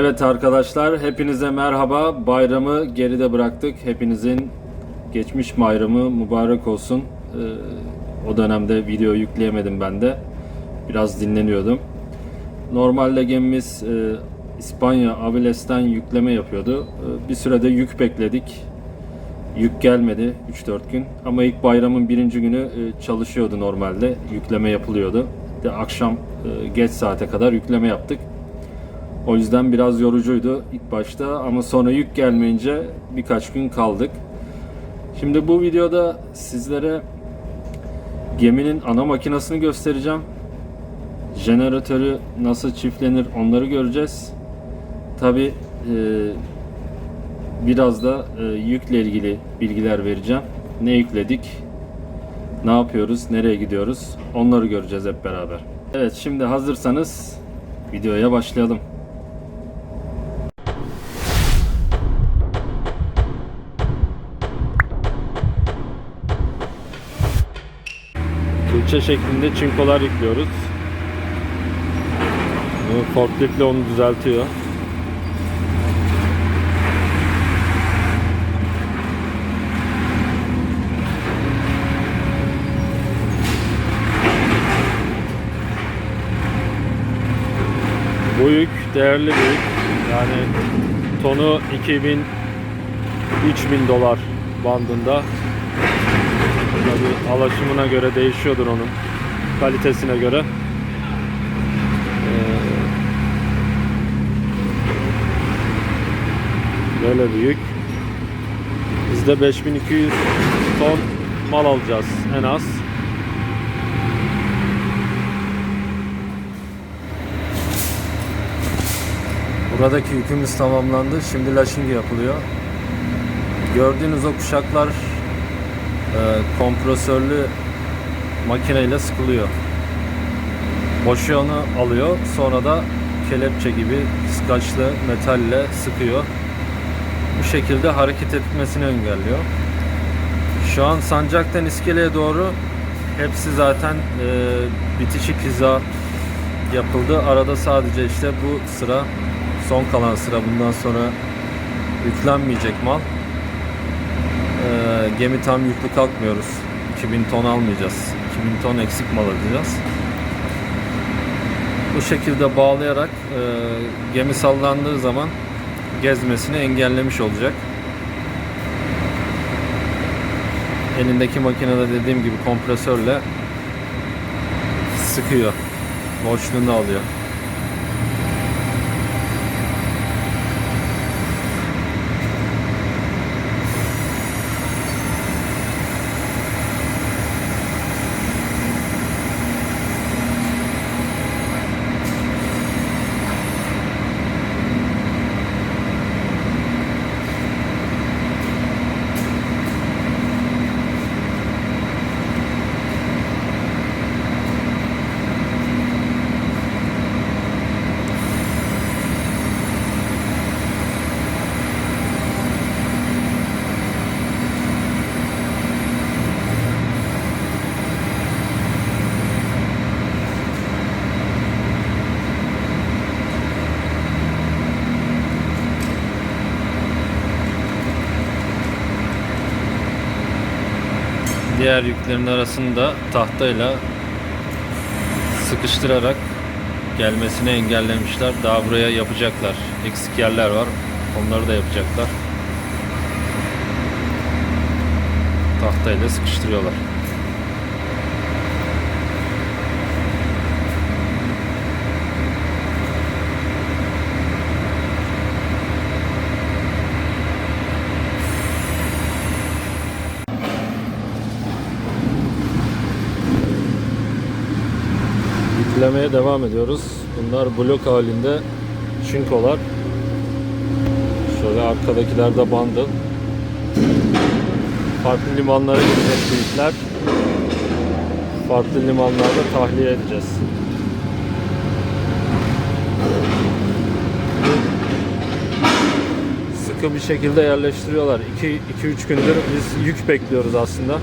Evet arkadaşlar, hepinize merhaba. Bayramı geride bıraktık. Hepinizin geçmiş bayramı mübarek olsun. Ee, o dönemde video yükleyemedim ben de. Biraz dinleniyordum. Normalde gemimiz e, İspanya Aviles'ten yükleme yapıyordu. Ee, bir sürede yük bekledik. Yük gelmedi 3-4 gün. Ama ilk bayramın birinci günü e, çalışıyordu normalde. Yükleme yapılıyordu. De akşam e, geç saate kadar yükleme yaptık. O yüzden biraz yorucuydu ilk başta ama sonra yük gelmeyince birkaç gün kaldık. Şimdi bu videoda sizlere geminin ana makinasını göstereceğim. Jeneratörü nasıl çiftlenir onları göreceğiz. Tabi biraz da e, yükle ilgili bilgiler vereceğim. Ne yükledik, ne yapıyoruz, nereye gidiyoruz onları göreceğiz hep beraber. Evet şimdi hazırsanız videoya başlayalım. Şeklinde çinkolar yüklüyoruz. Forkliftle onu düzeltiyor. Bu yük değerli bir yük. Yani tonu 2000 3000 dolar bandında. Tabii alaşımına göre değişiyordur onun kalitesine göre. Ee, Böyle büyük. Biz de 5200 ton mal alacağız en az. Buradaki yükümüz tamamlandı. Şimdi laşing yapılıyor. Gördüğünüz o kuşaklar kompresörlü makineyle sıkılıyor. Boşu onu alıyor. Sonra da kelepçe gibi skaçlı metalle sıkıyor. Bu şekilde hareket etmesini engelliyor. Şu an sancaktan iskeleye doğru hepsi zaten e, bitişik hiza yapıldı. Arada sadece işte bu sıra son kalan sıra bundan sonra yüklenmeyecek mal. Ee, gemi tam yüklü kalkmıyoruz. 2000 ton almayacağız. 2000 ton eksik mal alacağız. Bu şekilde bağlayarak e, gemi sallandığı zaman gezmesini engellemiş olacak. Elindeki makinede dediğim gibi kompresörle sıkıyor. Boşluğunu alıyor. Yüklerin arasında tahtayla sıkıştırarak gelmesini engellemişler. Daha buraya yapacaklar. Eksik yerler var. Onları da yapacaklar. Tahtayla sıkıştırıyorlar. Yüklemeye devam ediyoruz. Bunlar blok halinde çinkolar. Şöyle arkadakiler de bandı. Farklı limanlara gidecek bu yükler. Farklı limanlarda tahliye edeceğiz. Sıkı bir şekilde yerleştiriyorlar. 2-3 gündür biz yük bekliyoruz aslında.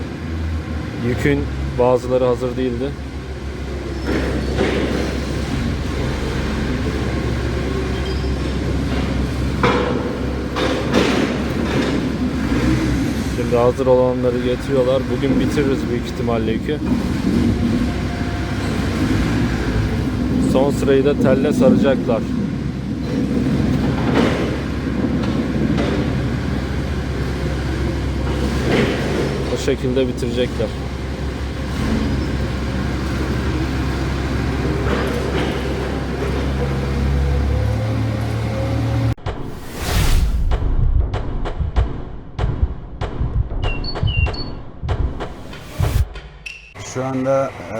Yükün bazıları hazır değildi. Şimdi hazır olanları getiriyorlar. Bugün bitiririz büyük ihtimalle yükü. Son sırayı da telle saracaklar. O şekilde bitirecekler. Anda e,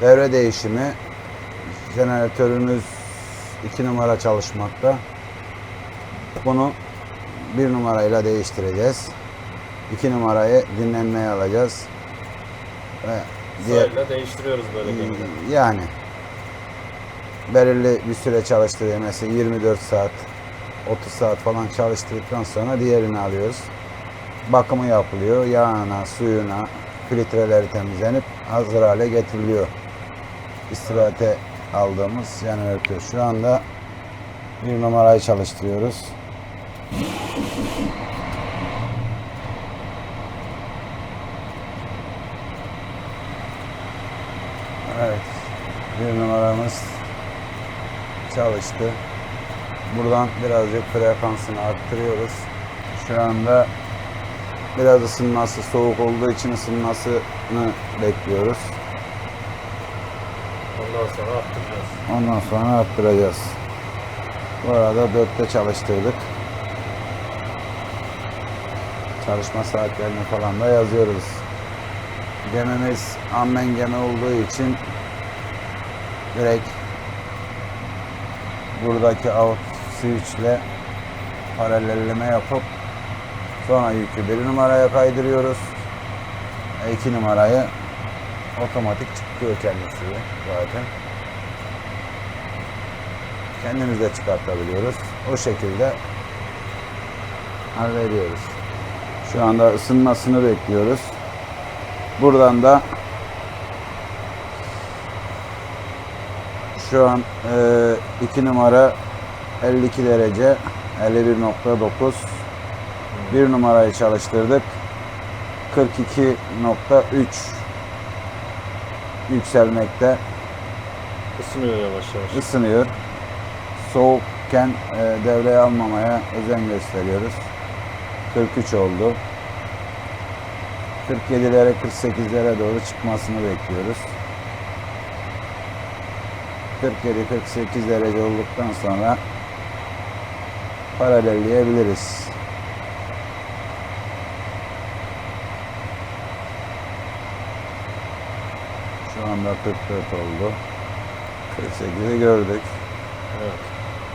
devre değişimi jeneratörümüz 2 numara çalışmakta. Bunu 1 numarayla değiştireceğiz. 2 numarayı dinlenmeye alacağız. Ve diğer Sırayla değiştiriyoruz böyle gemide. yani belirli bir süre çalıştırıyor. Mesela 24 saat, 30 saat falan çalıştırdıktan sonra diğerini alıyoruz. Bakımı yapılıyor. Yağına, suyuna, filtreleri temizlenip hazır hale getiriliyor. İstirahate aldığımız jeneratör. Şu anda bir numarayı çalıştırıyoruz. Evet. Bir numaramız çalıştı. Buradan birazcık frekansını arttırıyoruz. Şu anda biraz ısınması soğuk olduğu için ısınmasını bekliyoruz. Ondan sonra arttıracağız. Ondan sonra arttıracağız. Bu arada 4'te çalıştırdık. Çalışma saatlerini falan da yazıyoruz. Gemimiz ammen gemi olduğu için direkt buradaki out switch ile paralelleme yapıp sonra yükü bir numaraya kaydırıyoruz. 2 numarayı otomatik çıkıyor kendisi zaten. Kendimiz de çıkartabiliyoruz. O şekilde hallediyoruz. Şu anda ısınmasını bekliyoruz. Buradan da şu an 2 numara 52 derece 51.9 bir numarayı çalıştırdık 42.3 yükselmekte Isınıyor yavaş yavaş. ısınıyor. Soğukken e, devreye almamaya özen gösteriyoruz. 43 oldu. 47'lere 48'lere doğru çıkmasını bekliyoruz. 47-48 derece olduktan sonra paralelleyebiliriz. Şu anda 44 oldu. 48'i gördük. Evet.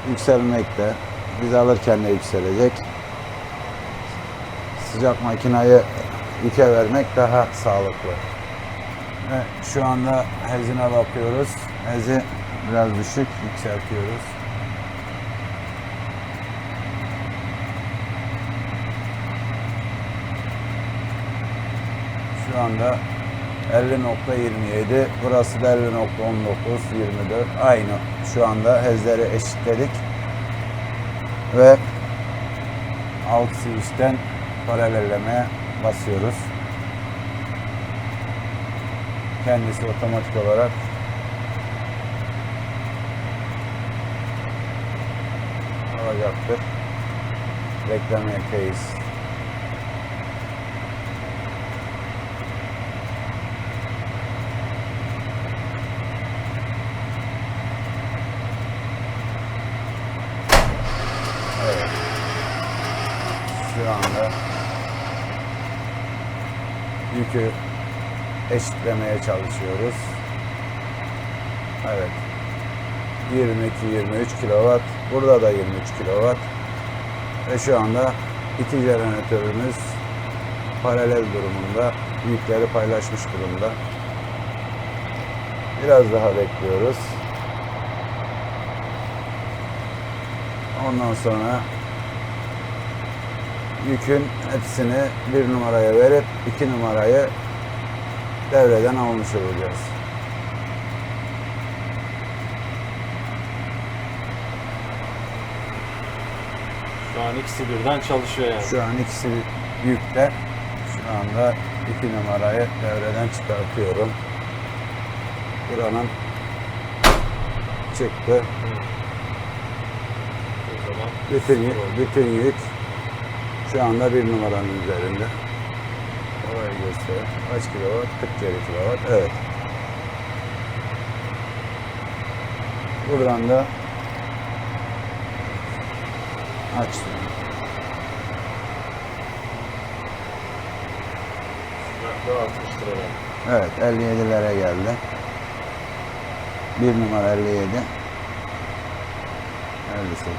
Yükselmekte. Biz alırken de yükselecek. Sıcak makinayı yüke vermek daha sağlıklı. Ve şu anda hezine bakıyoruz. Hezi biraz düşük yükseltiyoruz. Şu anda 50.27 burası da 50.19 24 aynı şu anda hezleri eşitledik. Ve alt switch'ten paralellemeye basıyoruz. Kendisi otomatik olarak alacaktır. Beklemekteyiz Evet. Şu anda yükü eşitlemeye çalışıyoruz. Evet. 22-23 kW. Burada da 23 kW. Ve şu anda iki jeneratörümüz paralel durumunda. Yükleri paylaşmış durumda. Biraz daha bekliyoruz. Ondan sonra yükün hepsini bir numaraya verip iki numarayı devreden almış olacağız. Şu an ikisi birden çalışıyor yani. Şu an ikisi yükte. Şu anda iki numarayı devreden çıkartıyorum. Buranın çıktı. Bütün bütün yük şu anda bir numaranın üzerinde. Orayı göster. Kaç kilowatt? 47 kilowatt. Evet. Buradan da açtım. sıcaklığı 60 lira. Evet 57'lere geldi. Bir numara 57.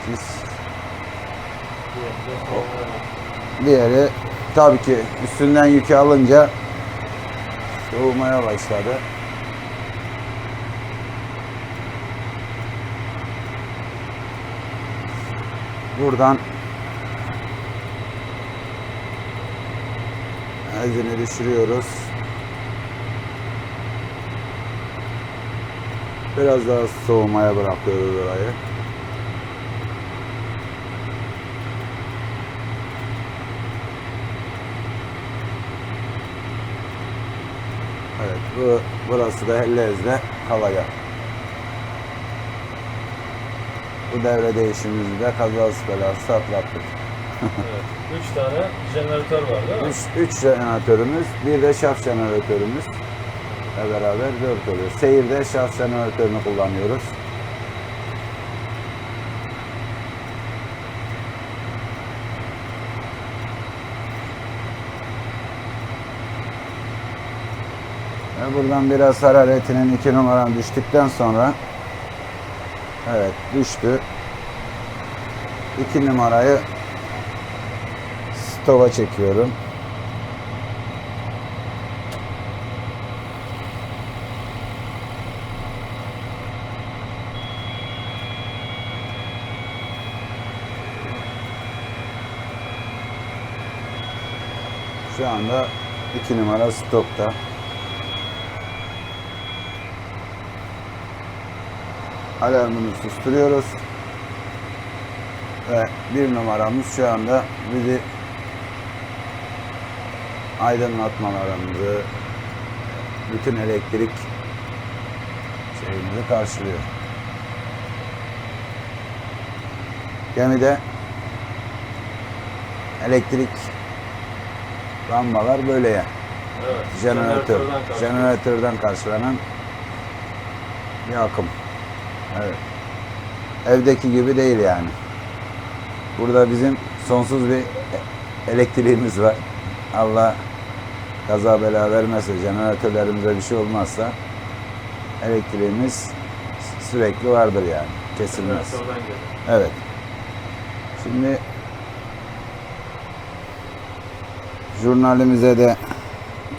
58. Diğeri tabii ki üstünden yükü alınca soğumaya başladı. Buradan ezini düşürüyoruz. Biraz daha soğumaya bırakıyoruz orayı. Evet, bu, burası da Hellez'de kalacak. Bu devre değişimimizi de kazası belası atlattık. Evet. 3 tane jeneratör var değil mi? 3 üç jeneratörümüz, bir de şaf jeneratörümüz ile beraber 4 oluyor. Seyirde şaf jeneratörünü kullanıyoruz. Buradan biraz hararetinin 2 numaram düştükten sonra evet düştü. 2 numarayı stova çekiyorum. Şu anda 2 numara stopta. Alarmını susturuyoruz. Ve bir numaramız şu anda bizi aydınlatmalarımızı, bütün elektrik şeyimizi karşılıyor. Gemide elektrik lambalar böyle ya. Evet. Jeneratör, Jeneratörden karşı. jeneratörden karşılanan bir akım. Evet. Evdeki gibi değil yani. Burada bizim sonsuz bir elektriğimiz var. Allah kaza bela vermezse, jeneratörlerimize bir şey olmazsa elektriğimiz sürekli vardır yani. Kesilmez. Evet. Şimdi jurnalimize de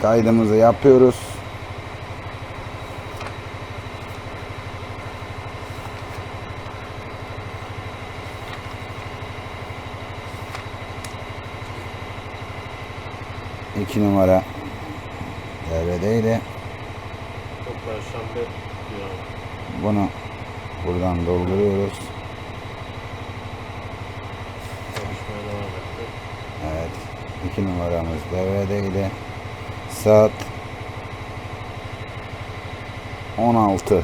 kaydımızı yapıyoruz. İki numara devredeydi. Çok perşembe. Bunu buradan dolduruyoruz. Evet. iki numaramız devredeydi. Saat 16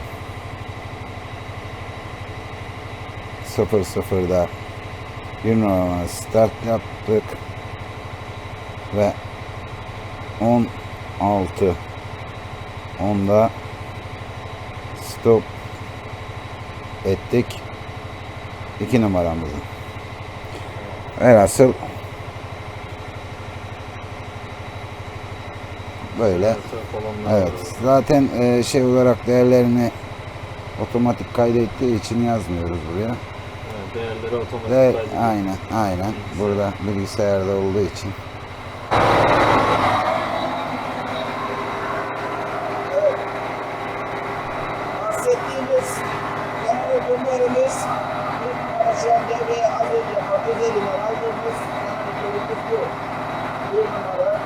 00'da bir numara start yaptık ve 16 onda stop ettik iki numaramızı. Velhasıl böyle. Evet. Zaten e, şey olarak değerlerini otomatik kaydettiği için yazmıyoruz buraya. Değerleri otomatik kaydediyor. aynen aynen burada bilgisayarda olduğu için. bahsettiğimiz genel ödüllerimiz bir numara şu an devreye alınca paket elinden aldığımız genel ödülümüz bu. Bir numara,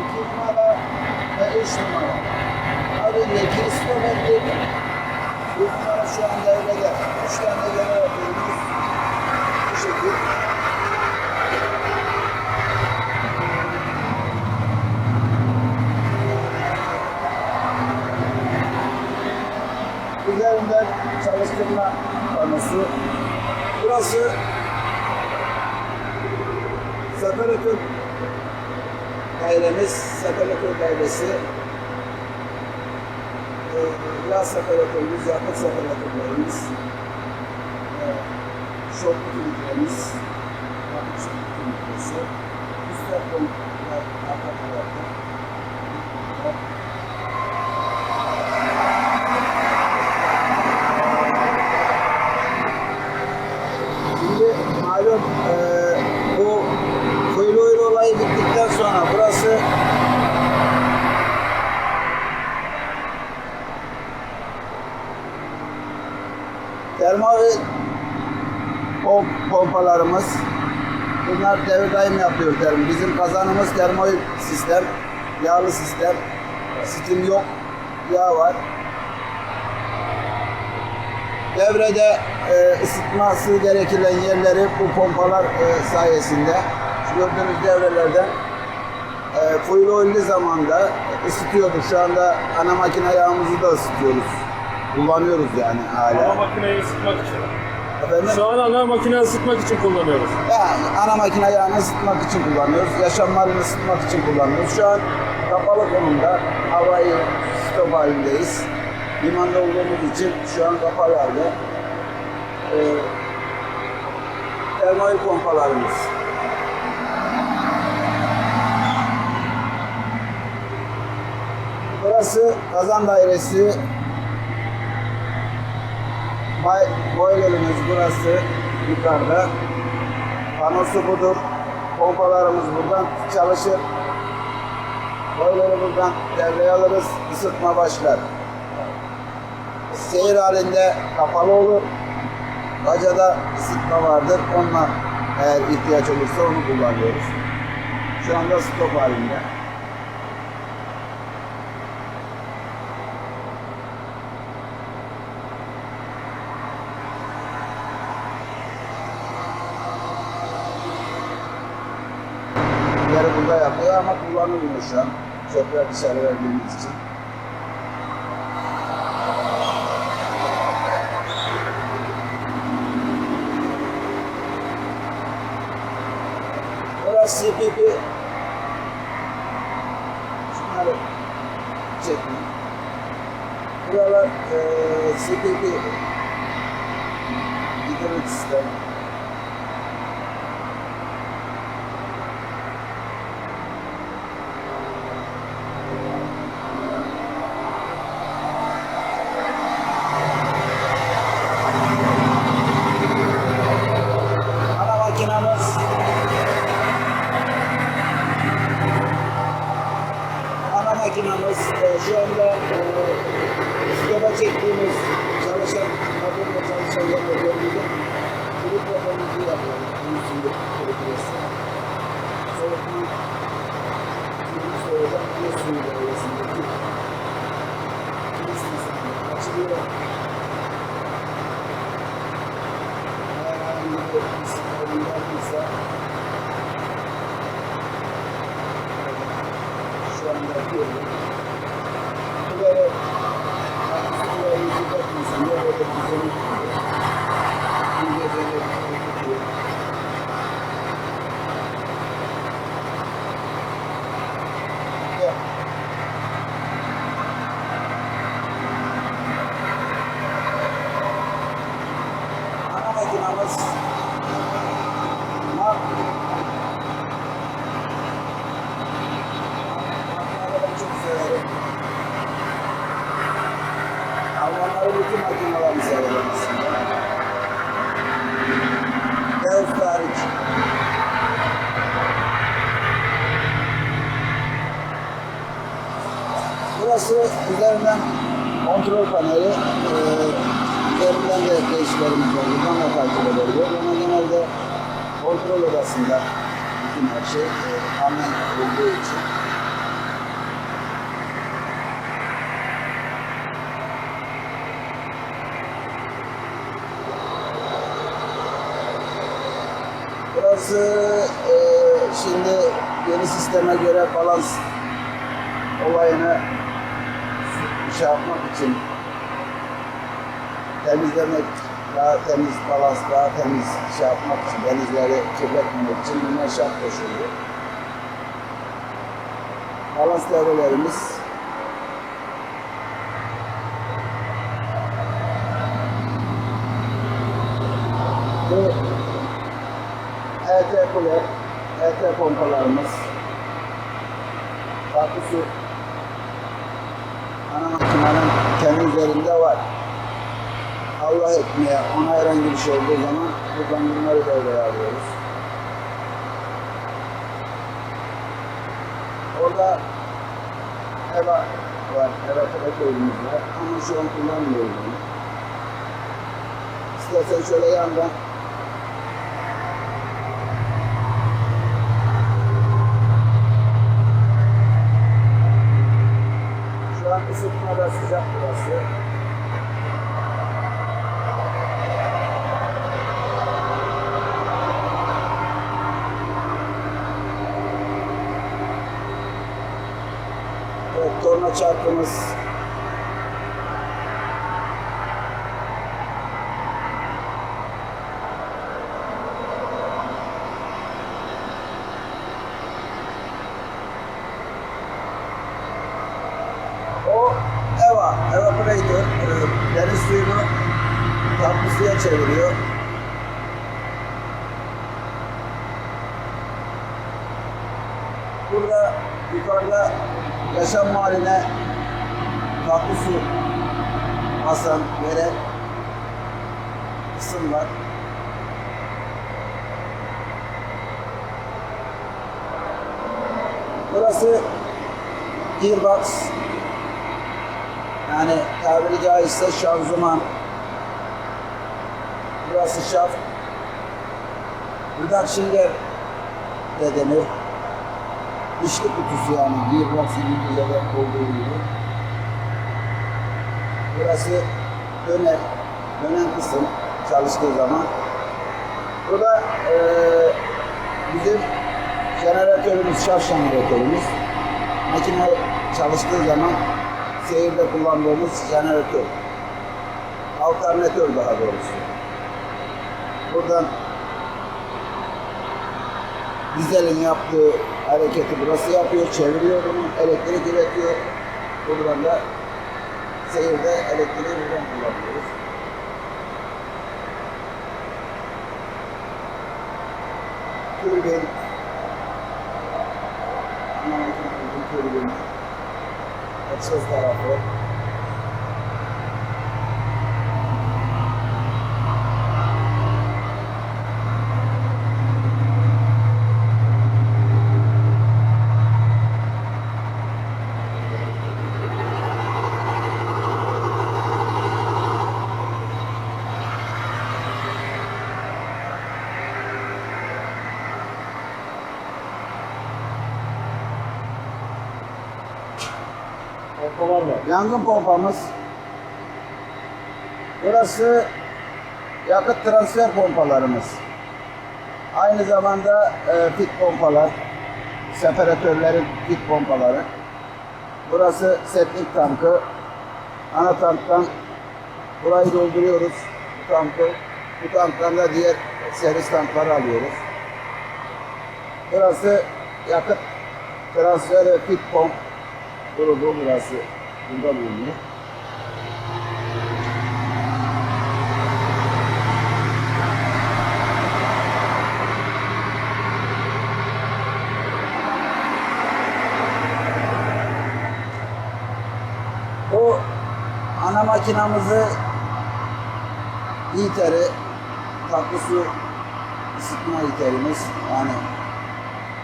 iki numara ve üç numara. Ayrıca iki istametlik, bir numara şu an devrede. Üç tane genel ödülümüz bu şekil. model çalıştırma panosu. Burası separatör dairemiz, separatör dairesi. Ee, yağ separatörümüz, yakıt separatörlerimiz. Ee, şoklu filtremiz. Yakıt şoklu filtresi. Üst tarafı arka tarafta. Şimdi malum eee bu kuyulu oyun olayı bittikten sonra burası termal pom pompalarımız bunlar devir daim yapıyor termo. Bizim kazanımız termoil sistem, yağlı sistem. Steam yok, yağ var. Devrede e, ısıtması gereken yerleri bu pompalar e, sayesinde şu gördüğünüz devrelerden e, fuel oil'li zamanda ısıtıyorduk. Şu anda ana makine yağımızı da ısıtıyoruz. Kullanıyoruz yani Ana hala. makineyi ısıtmak için. Efendim? Şu an ana makine ısıtmak için kullanıyoruz. Yani ana makine yağını ısıtmak için kullanıyoruz. Yaşamlarını ısıtmak için kullanıyoruz. Şu an kapalı konumda havayı stop halindeyiz. Limanda olduğumuz için şu an kapalı halde. Ee, termal pompalarımız. Burası kazan dairesi. Bay, boilerimiz burası yukarıda. Panosu budur. Pompalarımız buradan çalışır. Boiler'ı buradan devreye alırız. Isıtma başlar. Seyir halinde kapalı olur. Bacada ısıtma vardır. Onunla eğer ihtiyaç olursa onu kullanıyoruz. Şu anda stop halinde. Yarı burada yapıyor ama kullanılmıyor şu an. Çöpler dışarı verdiğimiz için. Burası CPP. Şunları çekme. Buralar eee CPP. İnternet sistemi. Şu anda yapıyorum. Böyle aslında yüzü bakmışsın. Ne böyle güzel bir geceli tutuyor. Ya. Ana makinamız Mark Markları ben çok severim. Almanların bütün makinelerini severim aslında. Deus hariç. Burası üzerinden kontrol paneli. Ee, üzerinden de değişiklerimiz. Buradan da takip edebiliyor. Ama genelde kontrol odasında bütün her şey e, amen olduğu için. Burası e, şimdi yeni sisteme göre balans olayını şey yapmak için temizlemek, daha temiz balans, daha temiz şey yapmak için, denizleri kirletmemek için bunlar şart koşuluyor. Balans devrelerimiz bu ET kule, ET pompalarımız, farklı su ana makinenin kendi üzerinde var. Allah etmeye, ona herhangi bir şey olduğu zaman buradan bunları devreye alıyoruz. Orada EVA var, EVA traktörümüz var ama şu an kullanmıyoruz onu. İstersen şöyle yandan Şu an ısıtmada sıcak burası. Evet, torna çarkımız. O EVA, evaporator, e, deniz suyunu tatlı suya çeviriyor. Burada yukarıda yaşam haline tatlı su basan yere kısım var. Burası gearbox yani tabiri caizse şanzıman. Reduction gear de denir. Dişli kutusu yani gearbox İngilizce'de olduğu gibi. Burası döner, dönen kısım çalıştığı zaman. Burada eee bizim jeneratörümüz, şarj jeneratörümüz. Makine çalıştığı zaman seyirde kullandığımız jeneratör. Alternatör daha doğrusu. Buradan dizelin yaptığı hareketi burası yapıyor, çeviriyor bunu, elektrik üretiyor. Buradan da seyirde elektriği buradan kullanıyoruz. Amerikan türbin, egzoz tarafı, Pompalar var. Yangın pompamız. Burası yakıt transfer pompalarımız. Aynı zamanda e, pit pompalar, separatörlerin pit pompaları. Burası septik tankı. Ana tanktan burayı dolduruyoruz. Bu tankı. Bu tanktan da diğer servis tankları alıyoruz. Burası yakıt transfer ve pit pomp grubu burası. Burada bulunuyor. O ana makinamızı heater'i tatlı su ısıtma heater'imiz yani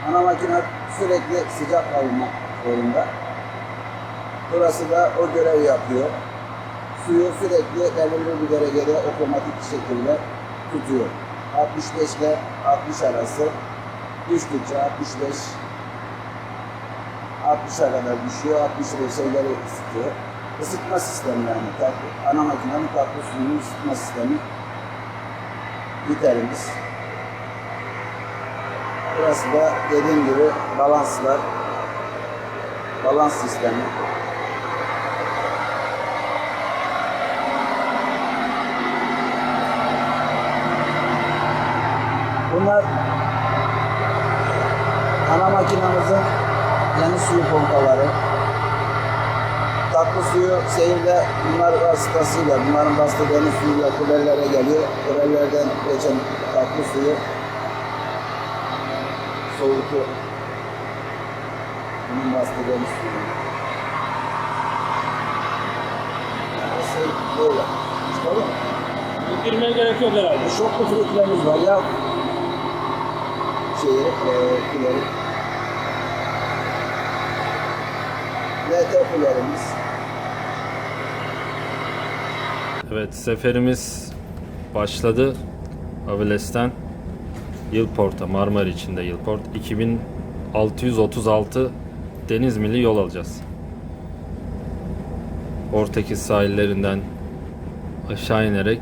ana makine sürekli sıcak kalmak zorunda. Burası da o görev yapıyor. Suyu sürekli belirli bir derecede otomatik şekilde tutuyor. 65 ile 60 arası düştükçe 65 60'a kadar düşüyor, 65'e ileri ısıtıyor. Isıtma sistemi yani. Tatlı, ana makinenin tatlı suyunu ısıtma sistemi. Biterimiz. Burası da dediğim gibi balanslar. Balans sistemi. Yeni suyu pompaları. Tatlı suyu seyirde bunlar vasıtasıyla, bunların bastığı deniz suyuyla kulelere geliyor. Kulelerden geçen tatlı suyu soğutuyor. Bunun bastığı deniz suyu. Şey böyle. Çıkalım mı? Girmeye gerek yok herhalde. Şoklu filtremiz var ya. Şeyi, e, kuleri. Kulerimiz. Evet seferimiz başladı. Aviles'ten Yılport'a, Marmara içinde Yılport. 2636 deniz mili yol alacağız. Portekiz sahillerinden aşağı inerek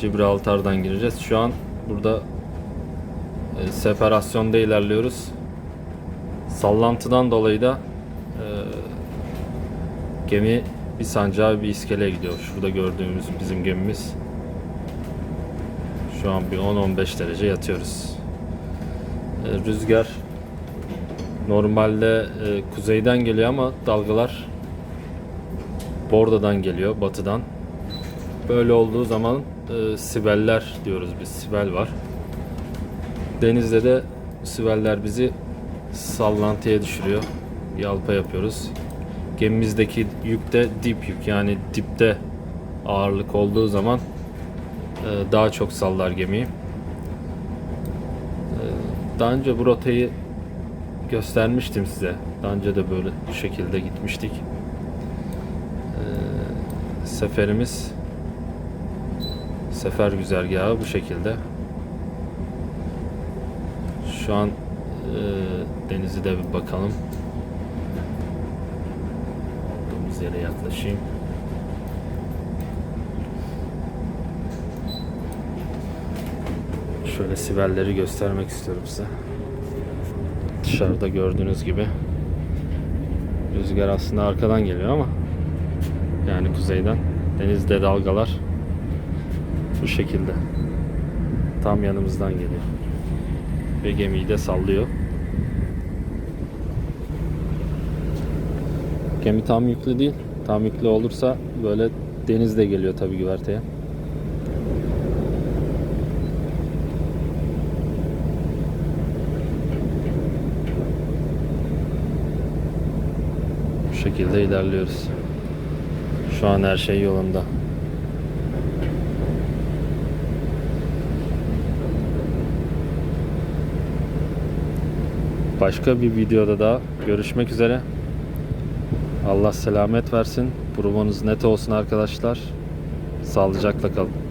Gibraltar'dan gireceğiz. Şu an burada e, separasyonda ilerliyoruz. Sallantıdan dolayı da gemi bir sancağa bir iskeleye gidiyor. Şurada gördüğümüz bizim gemimiz. Şu an bir 10-15 derece yatıyoruz. E, rüzgar normalde e, kuzeyden geliyor ama dalgalar Borda'dan geliyor, batıdan. Böyle olduğu zaman e, sibeller diyoruz biz. Sibel var. Denizde de sibeller bizi sallantıya düşürüyor. Yalpa yapıyoruz. Gemimizdeki yük de dip yük yani dipte ağırlık olduğu zaman e, daha çok sallar gemiyi. E, Daha önce bu rotayı göstermiştim size. Daha önce de böyle bu şekilde gitmiştik. E, Seferimiz sefer güzergahı bu şekilde. Şu an e, denizi de bir bakalım. Yere yaklaşayım. Şöyle siberleri göstermek istiyorum size. Dışarıda gördüğünüz gibi rüzgar aslında arkadan geliyor ama yani kuzeyden denizde dalgalar bu şekilde tam yanımızdan geliyor ve gemiyi de sallıyor. Gemi tam yüklü değil. Tam yüklü olursa böyle deniz de geliyor tabii güverteye. Bu şekilde ilerliyoruz. Şu an her şey yolunda. Başka bir videoda daha görüşmek üzere. Allah selamet versin. Provanız net olsun arkadaşlar. Sağlıcakla kalın.